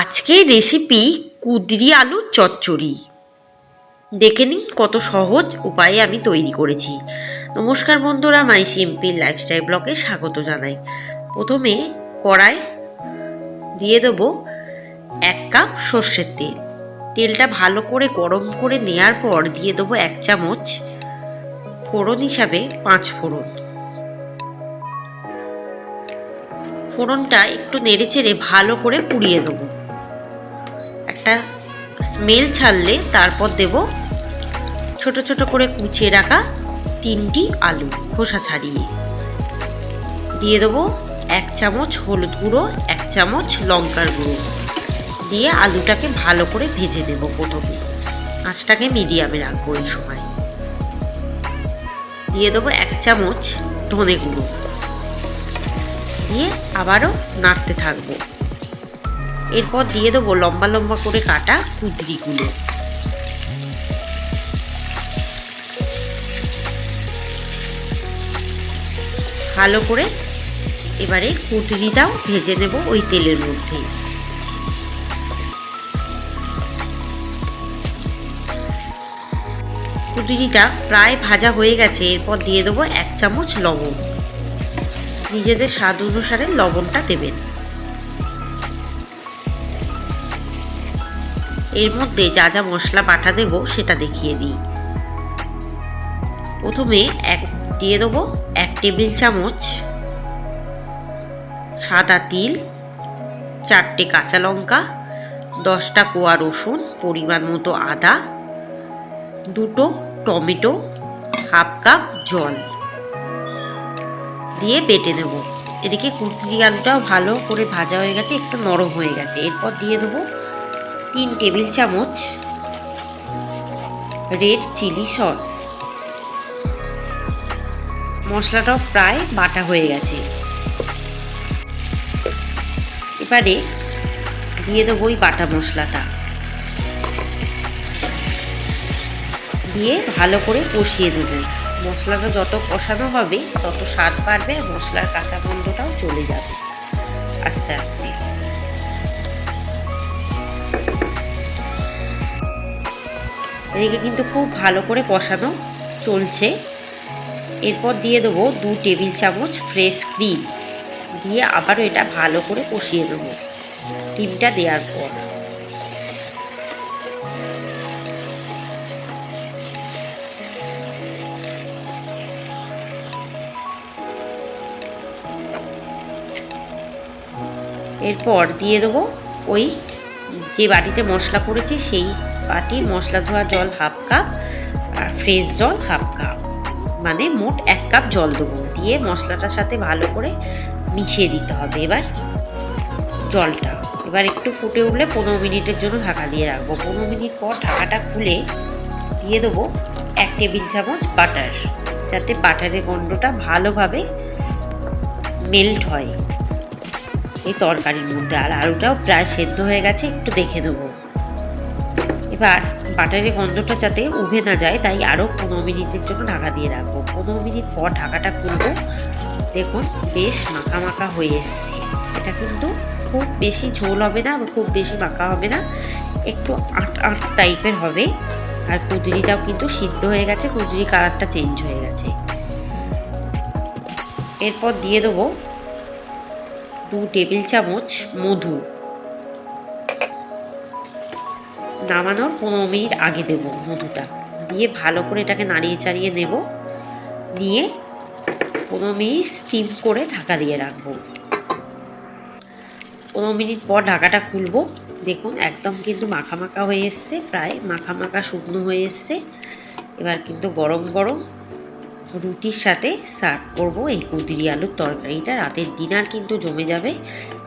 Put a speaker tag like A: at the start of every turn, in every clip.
A: আজকের রেসিপি কুদরি আলুর চচ্চড়ি। দেখে নিন কত সহজ উপায়ে আমি তৈরি করেছি। নমস্কার বন্ধুরা মাই সিম্পল লাইফস্টাইল ব্লগে স্বাগত জানাই। প্রথমে কড়াই দিয়ে দেবো এক কাপ সর্ষের তেল। তেলটা ভালো করে গরম করে নেওয়ার পর দিয়ে দেবো এক চামচ ফোড়ন হিসাবে পাঁচ ফোড়ন। ফোড়নটা একটু নেড়ে চেড়ে ভালো করে পুড়িয়ে দেবো। একটা স্মেল ছাড়লে তারপর দেব ছোট ছোট করে কুচিয়ে রাখা তিনটি আলু খোসা ছাড়িয়ে। দিয়ে দেবো এক চামচ হলুদ গুঁড়ো, এক চামচ লঙ্কার গুঁড়ো। দিয়ে আলুটাকে ভালো করে ভেজে দেব প্রথমে। আঁচটাকে মিডিয়ামে রাখব এই সময়। দিয়ে দেবো এক চামচ ধনে গুঁড়ো। দিয়ে আবারও নাড়তে থাকব। এরপর দিয়ে দেবো লম্বা লম্বা করে কাটা কুদরিগুলো। ভালো করে এবারে কুদরিটাও ভেজে নেব ওই তেলের মধ্যে। কুদরিটা প্রায় ভাজা হয়ে গেছে, এরপর দিয়ে দেবো এক চামচ লবণ। নিজেদের স্বাদ অনুসারে লবণটা দেবেন। এর মধ্যে যা যা মশলা বাটা দেব সেটা দেখিয়ে দিই। প্রথমে এক, দিয়ে দেবো এক টেবিল চামচ সাদা তিল, চারটে কাঁচা লঙ্কা, দশটা কোয়া রসুন, পরিমাণ মতো আদা, দুটো টমেটো, হাফ কাপ জল দিয়ে বেটে নেব। এদিকে কুর্তি আলুটাও ভালো করে ভাজা হয়ে গেছে, একটু নরম হয়ে গেছে। এরপর দিয়ে দেবো তিন টেবিল চামচ রেড চিলি সস। মশলাটাও প্রায় বাটা হয়ে গেছে। এবারে দিয়ে দেবো ওই বাটা মশলাটা। দিয়ে ভালো করে কষিয়ে দেবো মশলাটা যত কষানো হবে তত স্বাদ বাড়বে মশলার কাঁচা গন্ধটাও চলে যাবে। আস্তে আস্তে। এদিকে কিন্তু খুব ভালো করে কষানো চলছে। এরপর দিয়ে দেবো দু টেবিল চামচ ফ্রেশ ক্রিম। দিয়ে আবারও এটা ভালো করে কষিয়ে দেবো ক্রিমটা দেওয়ার পর। এরপর দিয়ে দেবো ওই যে বাটিতে মশলা করেছি সেই বাটির মশলা ধোয়া জল হাফ কাপ আর ফ্রেশ জল হাফ কাপ মানে মোট এক কাপ জল দেবো। দিয়ে মশলাটার সাথে ভালো করে মিশিয়ে দিতে হবে এবার জলটা। এবার একটু ফুটে উঠলে পনেরো মিনিটের জন্য ঢাকা দিয়ে রাখব। পনেরো মিনিট পর ঢাকাটা খুলে দিয়ে দেবো এক টেবিল চামচ বাটার যাতে বাটারের গন্ধটা ভালোভাবে মেল্ট হয় এই তরকারির মধ্যে। আর আলুটাও প্রায় সেদ্ধ হয়ে গেছে, একটু দেখে নেব এবার বাটারের গন্ধটা যাতে উভে না যায়, তাই আরও পনেরো মিনিটের জন্য ঢাকা দিয়ে রাখব। পনেরো মিনিট পর ঢাকাটা খুলবো। দেখুন, বেশ মাখা মাখা হয়ে এসছে। এটা কিন্তু খুব বেশি ঝোল হবে না খুব বেশি মাখা হবে না, একটু আট আট টাইপের হবে। আর কুদরিটাও কিন্তু সিদ্ধ হয়ে গেছে কুদরি কালারটা চেঞ্জ হয়ে গেছে। এরপর দিয়ে দেবো দু টেবিল চামচ মধু। নামানোর পনেরো মিনিট আগে দেবো মধুটা। দিয়ে ভালো করে এটাকে নাড়িয়ে চাড়িয়ে নেব। নিয়ে পনেরো মিনিট স্টিম করে ঢাকা দিয়ে রাখব। পনেরো মিনিট পর ঢাকাটা খুলবো। দেখুন, একদম কিন্তু মাখা মাখা হয়ে এসছে, প্রায় মাখা মাখা শুকনো হয়ে এসছে। এবার কিন্তু গরম গরম রুটির সাথে সার্ভ করব এই কুদিরি আলুর তরকারিটা। রাতের ডিনার কিন্তু জমে যাবে।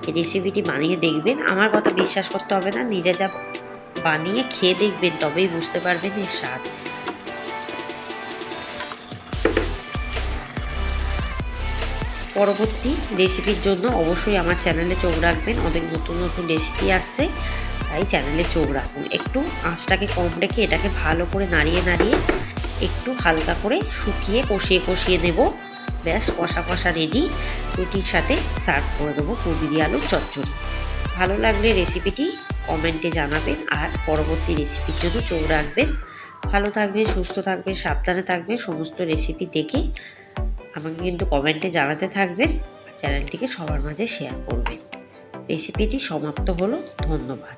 A: এই রেসিপিটি বানিয়ে দেখবেন। আমার কথা বিশ্বাস করতে হবে না নিজে যা বানিয়ে খেয়ে দেখবেন, তবেই বুঝতে পারবেন এর স্বাদ। পরবর্তী রেসিপির জন্য অবশ্যই আমার চ্যানেলে চোখ রাখবেন। অনেক নতুন নতুন রেসিপি আসছে, তাই চ্যানেলে চোখ রাখুন। একটু আঁচটাকে কম রেখে এটাকে ভালো করে নাড়িয়ে নাড়িয়ে একটু হালকা করে শুকিয়ে কষিয়ে কষিয়ে নেব। ব্যাস, কষা কষা রেডি রুটির সাথে সার্ভ করে দেবো। কুদিরি আলুর চচ্চড়ি। ভালো লাগলে রেসিপিটি কমেন্টে জানাবেন আর পরবর্তী রেসিপির জন্য চোখ রাখবেন, ভালো থাকবে সুস্থ থাকবে সাবধানে থাকবে সমস্ত রেসিপি দেখে আমাকে কিন্তু কমেন্টে জানাতে থাকবেন চ্যানেলটিকে সবার মাঝে শেয়ার করবেন। রেসিপিটি সমাপ্ত হলো, ধন্যবাদ।